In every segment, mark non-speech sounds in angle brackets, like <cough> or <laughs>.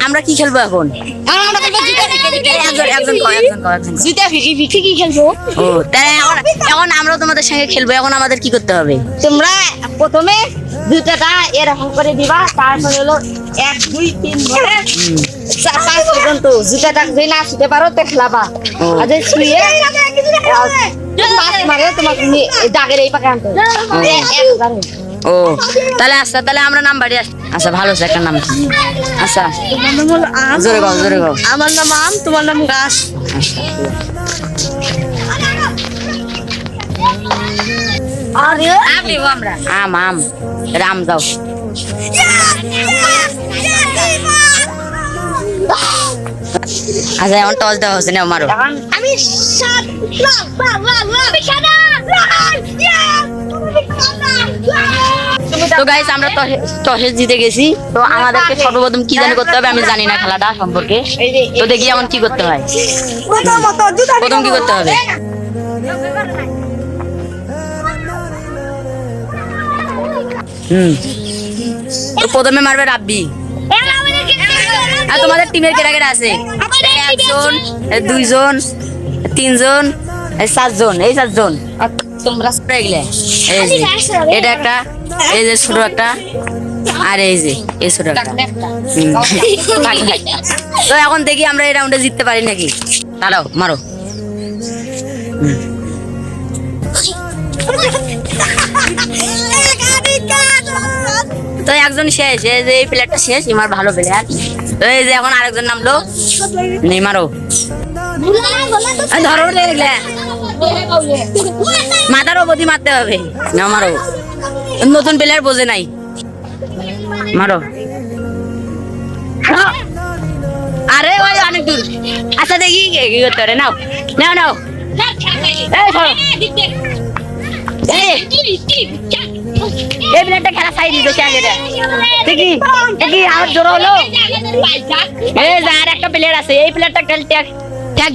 আমরা কি খেলব এখন? এখন আমরা তোমাদের সঙ্গে খেলব এখন আমাদের কি করতে হবে? তোমরা প্রথমে জুতাটা এরকম করে দিবা তারপর হলো এক দুই তিন ধরে পাঁচ পর্যন্ত। জুতাটা যদি না ছুতে পারো তো খেলাবা। ও। আর যদি ছুঁয়ে আহ, মারে তোমাকে দাগের এই পাকে আনতে। হবে। এ- এক হাজার হবে। ও তাহলে আচ্ছা তাহলে আমরা নাম বাড়ি আস- আচ্ছা ভালো আছে একটা নাম আচ্ছা তোমার নাম হলো আম জোরে গাও জোরে গাও আমার নাম আম তোমার নাম গাছ আম নিবো আমরা আম আম রাম যাও আচ্ছা এখন টস দেওয়া হচ্ছে না মারো আমি তো গাইস আমরা টসে- জিতে গেছি। তো আমাদেরকে সর্বপ্রথম কি জানি করতে হবে, আমি জানি না খেলাটা সম্পর্কে। তো দেখি এমন কি করতে হয়। প্রথম কি করতে হবে? হুম। তো প্রথমে মারবে রাব্বি। আর তোমাদের টিমের কেটা কেটা আছে? একজন, দুইজন, তিনজন চারজন এই চারজন তোমরা এটা একটা এই যে ছোট একটা। আর এই যে এই ছোট একটা। <laughs> তো এখন দেখি আমরা এই রাউন্ডে জিততে পারি নাকি? দাঁড়াও মারো। তো একজন শেষ এই যে এই প্লেয়ারটা শেষ ইমার ভালো প্লেয়ার তো এই যে এখন আরেকজন নামলো। নেই মারো এই ধরো মাথার অবধি মারতে হবে। না মারো নতুন প্লেয়ার বোঝে নাই। মারো। আরে ওই অনেক দূর। আচ্ছা দেখি কি করতে পারে। নাও নাও নাও। এই প্লেয়ারটা খেলা আর একটা প্লেয়ার আছে, এই প্লেয়ারটা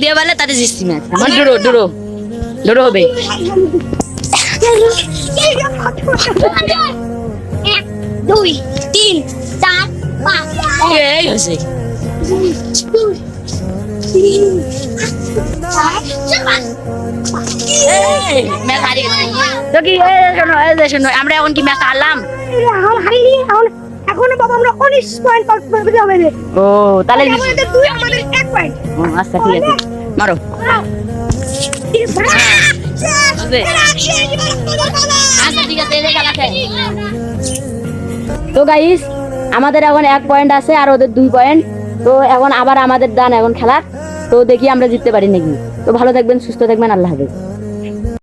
দিয়ে বলে তাতে জিতছি ম্যাচ ডুরো হবে। এক দুই তিন চার পাঁচ এই হয়েছে আমরা এখন কি ম্যাচ হারলাম? এখন বাবা আমরা উনিশ পয়েন্ট পেতে হবে ও তাহলে দুই আমাদের এক পয়েন্ট আচ্ছা ঠিক আছে। মারো। আচ্ছা। তো গাইস আমাদের এখন এক পয়েন্ট আছে আর ওদের দুই পয়েন্ট তো এখন আবার আমাদের দান এখন খেলার তো দেখি আমরা জিততে পারি নাকি। তো ভালো থাকবেন সুস্থ থাকবেন আল্লাহ হাফেজ।